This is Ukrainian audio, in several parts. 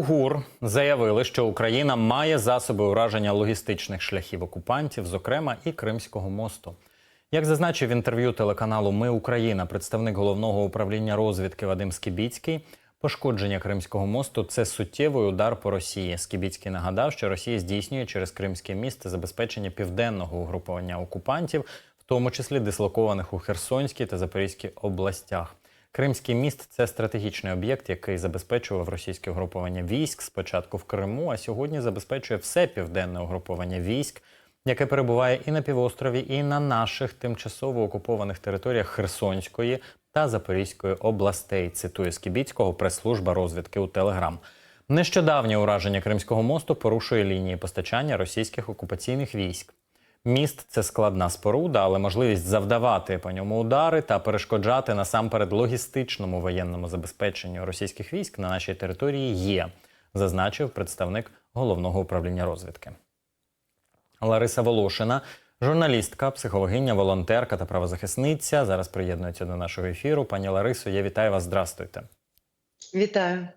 ГУР заявили, що Україна має засоби ураження логістичних шляхів окупантів, зокрема і Кримського мосту. Як зазначив в інтерв'ю телеканалу Ми Україна, представник головного управління розвідки Вадим Скібіцький, пошкодження Кримського мосту це суттєвий удар по Росії. Скібіцький нагадав, що Росія здійснює через Кримське місто забезпечення південного угруповання окупантів, в тому числі дислокованих у Херсонській та Запорізькій областях. Кримський міст це стратегічний об'єкт, який забезпечував російське угруповання військ спочатку в Криму, а сьогодні забезпечує все південне угруповання військ, яке перебуває і на півострові, і на наших тимчасово окупованих територіях Херсонської та Запорізької областей. Цитує Скібіцького прес-служба розвідки у Телеграм. Нещодавнє ураження Кримського мосту порушує лінії постачання російських окупаційних військ. Міст це складна споруда, але можливість завдавати по ньому удари та перешкоджати насамперед логістичному воєнному забезпеченню російських військ на нашій території є, зазначив представник головного управління розвідки. Лариса Волошина, журналістка, психологиня, волонтерка та правозахисниця. Зараз приєднується до нашого ефіру. Пані Ларисо, я вітаю вас. Здрастуйте. Вітаю.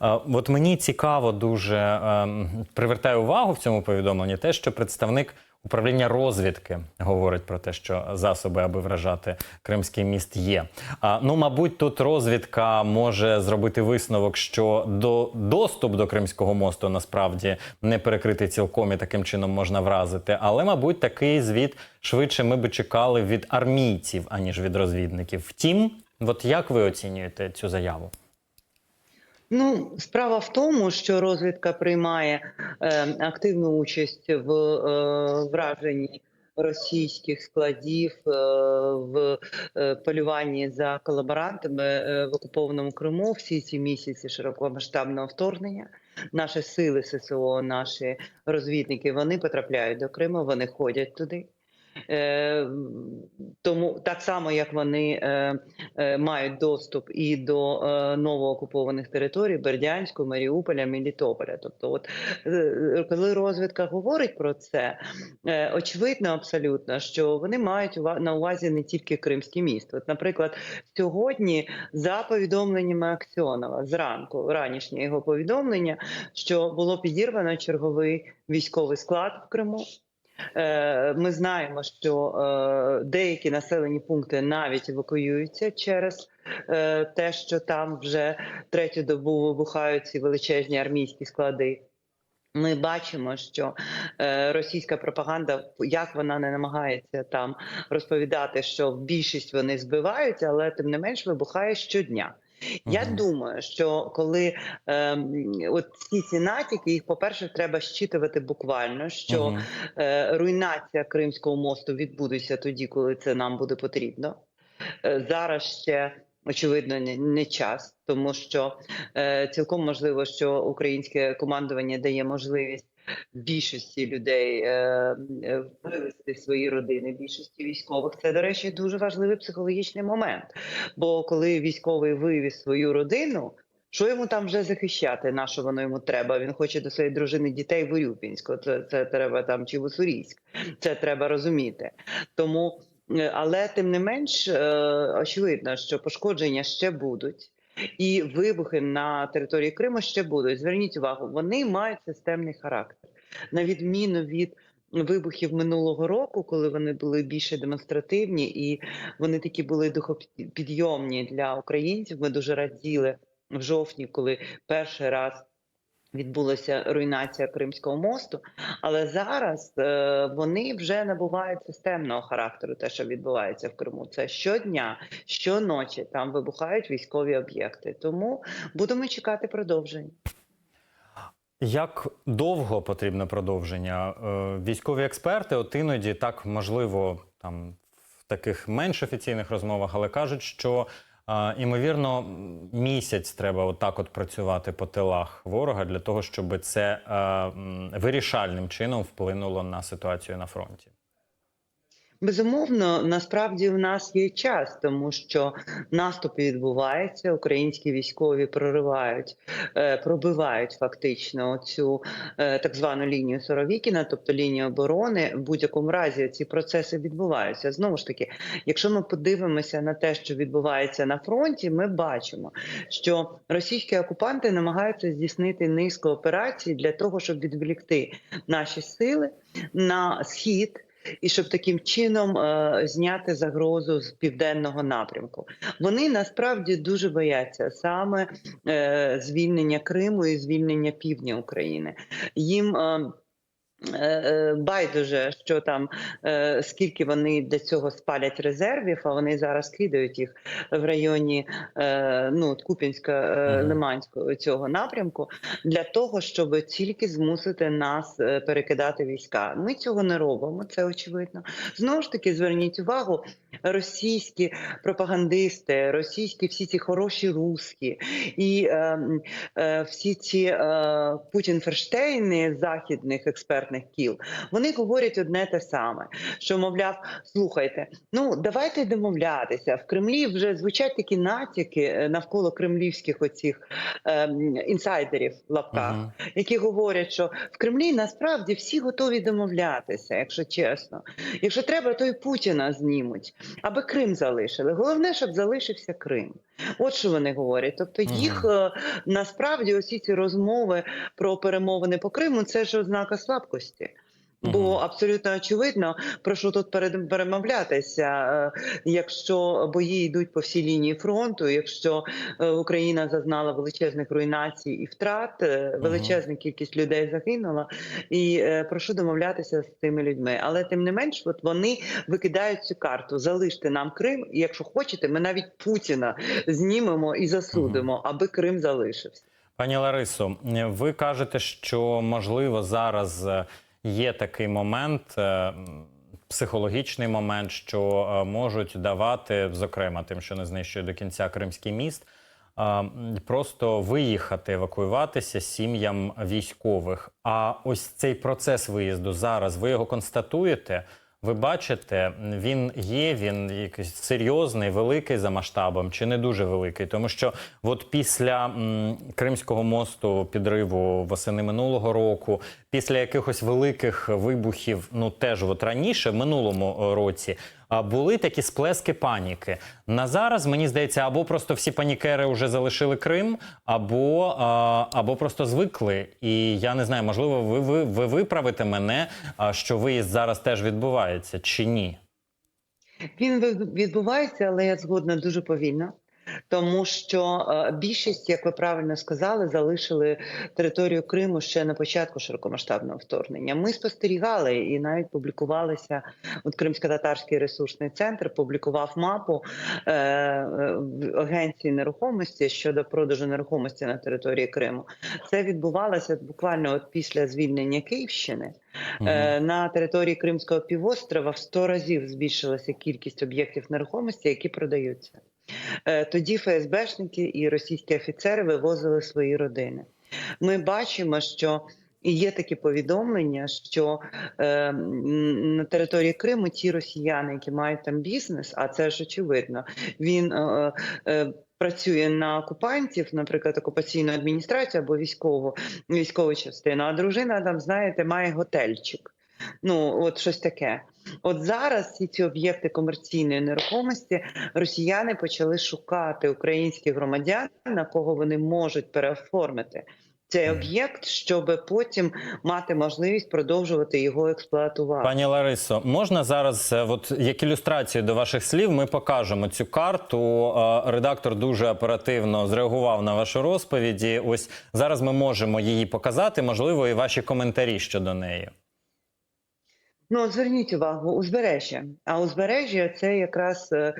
От мені цікаво дуже ем, привертає увагу в цьому повідомленні те, що представник управління розвідки говорить про те, що засоби, аби вражати Кримський міст, є. А, ну, мабуть, тут розвідка може зробити висновок, що до доступ до Кримського мосту насправді не перекритий цілком і таким чином можна вразити. Але, мабуть, такий звіт швидше ми би чекали від армійців, аніж від розвідників. Втім, от як ви оцінюєте цю заяву? Ну, справа в тому, що розвідка приймає е, активну участь в е, враженні російських складів е, в е, полюванні за колаборантами е, в окупованому Криму всі ці місяці широкомасштабного вторгнення. Наші сили ССО, наші розвідники, вони потрапляють до Криму, вони ходять туди. Е, тому так само, як вони е, е, мають доступ і до новоокупованих територій Бердянську, Маріуполя, Мелітополя. Тобто, от коли розвідка говорить про це, очевидно абсолютно, що вони мають на увазі не тільки Кримський міст. От, наприклад, сьогодні за повідомленнями Аксьонова зранку, ранішнє його повідомлення, що було підірвано черговий військовий склад в Криму. Е, Ми знаємо, що е, деякі населені пункти навіть евакуюються через е, те, що там вже третю добу вибухають ці величезні армійські склади. Ми бачимо, що російська пропаганда, як вона не намагається там розповідати, що більшість вони збивають, але тим не менш вибухає щодня. Я думаю, що коли ем, от ці ці натяки, їх, по-перше, треба щитувати буквально, що Мгм. е, руйнація Кримського мосту відбудеться тоді, коли це нам буде потрібно. Е, зараз ще очевидно не, не час, тому що е, цілком можливо, що українське командування дає можливість більшості людей е, е, вивести свої родини, більшості військових. Це, до речі, дуже важливий психологічний момент. Бо коли військовий вивіз свою родину. Що йому там вже захищати? На що воно йому треба? Він хоче до своєї дружини дітей в Урюпінську. Це, це треба там чи в Уссурійськ. Це треба розуміти. Тому, е, але тим не менш, очевидно, що пошкодження ще будуть, і вибухи на території Криму ще будуть. Зверніть увагу, вони мають системний характер, на відміну від. Вибухів минулого року, коли вони були більше демонстративні, і вони такі були духопідйомні для українців. Ми дуже раділи в жовтні, коли перший раз відбулася руйнація Кримського мосту. Але зараз е, вони вже набувають системного характеру. Те, що відбувається в Криму, це щодня, щоночі там вибухають військові об'єкти. Тому будемо чекати продовження. Як довго потрібно продовження? Е, Військові експерти, от іноді так можливо, там в таких менш офіційних розмовах, але кажуть, що імовірно місяць треба отак от працювати по тилах ворога для того, щоб це е, вирішальним чином вплинуло на ситуацію на фронті. Безумовно, насправді в нас є час, тому що наступ відбувається. Українські військові проривають, е, пробивають фактично цю е, так звану лінію Соровікіна, тобто лінію оборони. В будь-якому разі ці процеси відбуваються. Знову ж таки, якщо ми подивимося на те, що відбувається на фронті, ми бачимо, що російські окупанти намагаються здійснити низку операцій для того, щоб відволікти наші сили на схід. І щоб таким чином е, зняти загрозу з південного напрямку, вони насправді дуже бояться саме е, звільнення Криму і звільнення півдня України. Їм е, байдуже, що там е, скільки вони для цього спалять резервів, а вони зараз кидають їх в районі е, ну от Куп'янська е, Мгм. Лиманського цього напрямку для того, щоб тільки змусити нас е, перекидати війська. Ми цього не робимо, це очевидно. Знову ж таки, зверніть увагу, російські пропагандисти, російські всі ці хороші русські і е, е, всі ці е, Путін-Ферштейни західних експертних кіл, вони говорять одне те саме: що мовляв, слухайте, ну давайте домовлятися в Кремлі. Вже звучать такі натяки е, навколо кремлівських оцих е, інсайдерів в лапках Мгм. які говорять, що в Кремлі насправді всі готові домовлятися, якщо чесно. Якщо треба, то і Путіна знімуть, аби Крим залишили. Головне, щоб залишився Крим. От що вони говорять. Тобто, їх е, насправді усі ці розмови про перемовини по Криму це ж ознака слабкості. Бо абсолютно очевидно, про що тут перемовлятися, е, якщо бої йдуть по всій лінії фронту, якщо е, Україна зазнала величезних руйнацій і втрат, е, величезна кількість людей загинула, і е, прошу домовлятися з цими людьми. Але тим не менш, от вони викидають цю карту: залиште нам Крим, і якщо хочете, ми навіть Путіна знімемо і засудимо, аби Крим залишився. Пані Ларисо, ви кажете, що можливо зараз е, є такий момент, е, психологічний момент, що е, можуть давати, зокрема, тим, що не знищує до кінця Кримський міст, просто виїхати, евакуюватися сім'ям військових. А ось цей процес виїзду зараз, ви його констатуєте? Ви бачите, він є, він якийсь серйозний, великий за масштабом, чи не дуже великий? Тому що от після м, Кримського мосту підриву восени минулого року, після якихось великих вибухів, ну теж от раніше, в минулому е, році, були такі сплески паніки. На зараз мені здається, або просто всі панікери вже залишили Крим, або, або просто звикли. І я не знаю, можливо, ви, ви, ви виправите мене, що виїзд зараз теж відбувається, чи ні? Він відбувається, але я згодна дуже повільно. Тому що е, більшість, як ви правильно сказали, залишили територію Криму ще на початку широкомасштабного вторгнення. Ми спостерігали і навіть публікувалися. От Кримсько-татарський ресурсний центр публікував мапу е, е, в агенції нерухомості щодо продажу нерухомості на території Криму. Це відбувалося буквально от після звільнення Київщини. Е, На території Кримського півострова в 100 разів збільшилася кількість об'єктів нерухомості, які продаються. Е, Тоді ФСБшники і російські офіцери вивозили свої родини. Ми бачимо, що є такі повідомлення, що е, на території Криму ті росіяни, які мають там бізнес, а це ж очевидно, він е, е, працює на окупантів, наприклад, окупаційну адміністрацію або військову військову частину. А дружина там, знаєте, має готельчик. Ну, от щось таке. От зараз всі ці об'єкти комерційної нерухомості росіяни почали шукати українських громадян, на кого вони можуть переоформити цей об'єкт, щоб потім мати можливість продовжувати його експлуатувати. Пані Ларисо, можна зараз, е, от як ілюстрацію до ваших слів, ми покажемо цю карту. Е, Редактор дуже оперативно зреагував на вашу розповіді. Ось зараз ми можемо її показати, можливо, і ваші коментарі щодо неї. Ну, зверніть увагу, узбережжя. А узбережжя це якраз е,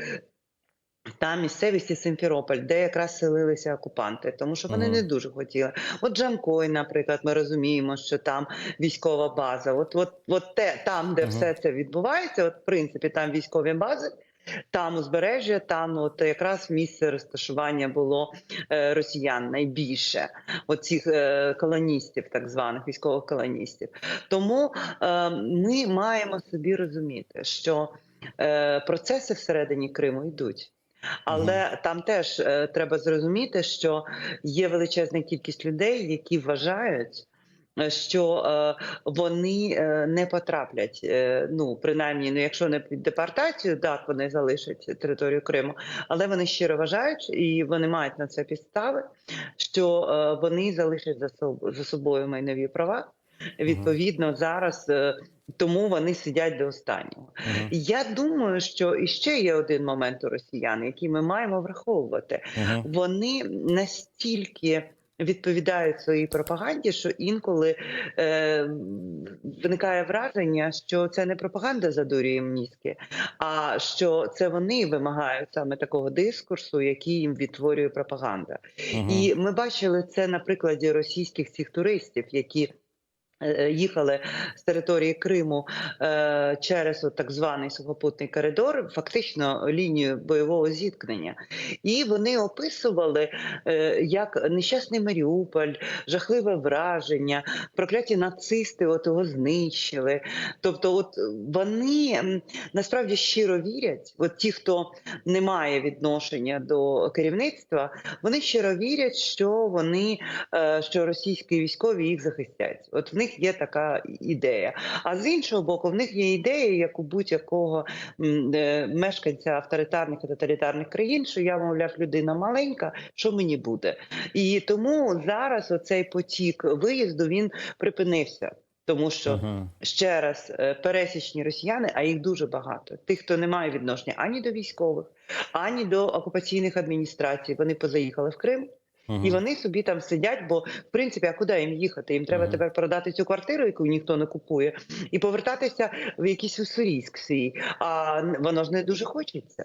та місцевість Симферополь, де якраз селилися окупанти, тому що вони Мгм. не дуже хотіли. От Джанкой, наприклад, ми розуміємо, що там військова база. От, от, от те, там, де Мгм. все це відбувається, от в принципі, там військові бази. Там узбережжя, там от якраз місце розташування було е, росіян найбільше, оцих е, колоністів, так званих військових колоністів. Тому е, ми маємо собі розуміти, що процеси всередині Криму йдуть. Але там теж е, треба зрозуміти, що є величезна кількість людей, які вважають, що е, вони е, не потраплять. е, ну принаймні, ну якщо не під депортацію, так вони залишать територію Криму, але вони щиро вважають і вони мають на це підстави, що е, вони залишать за собою за собою майнові права. Відповідно, зараз е, тому вони сидять до останнього. Мгм. Я думаю, що іще є один момент у росіян, який ми маємо враховувати. Мгм. Вони настільки відповідають своїй пропаганді, що інколи е, виникає враження, що це не пропаганда задурює мізки, а що це вони вимагають саме такого дискурсу, який їм відтворює пропаганда. угу. І ми бачили це на прикладі російських цих туристів, які їхали з території Криму е, через так званий сухопутний коридор, фактично лінію бойового зіткнення. І вони описували, е, як нещасний Маріуполь, жахливе враження, прокляті нацисти от його знищили. Тобто, от вони насправді щиро вірять, от ті, хто не має відношення до керівництва, вони щиро вірять, що вони е, що російські військові їх захистять. От в них є така ідея. А з іншого боку, в них є ідея, як у будь-якого е, мешканця авторитарних і тоталітарних країн, що я, мовляв, людина маленька, що мені буде. І тому зараз оцей потік виїзду він припинився. Тому що Мгм. ще раз е, пересічні росіяни, а їх дуже багато. Тих, хто не має відношення ані до військових, ані до окупаційних адміністрацій. Вони позаїхали в Крим. І вони собі там сидять, бо в принципі, а куди їм їхати? Їм треба тепер продати цю квартиру, яку ніхто не купує, і повертатися в якийсь уссурійськ свій. А воно ж не дуже хочеться.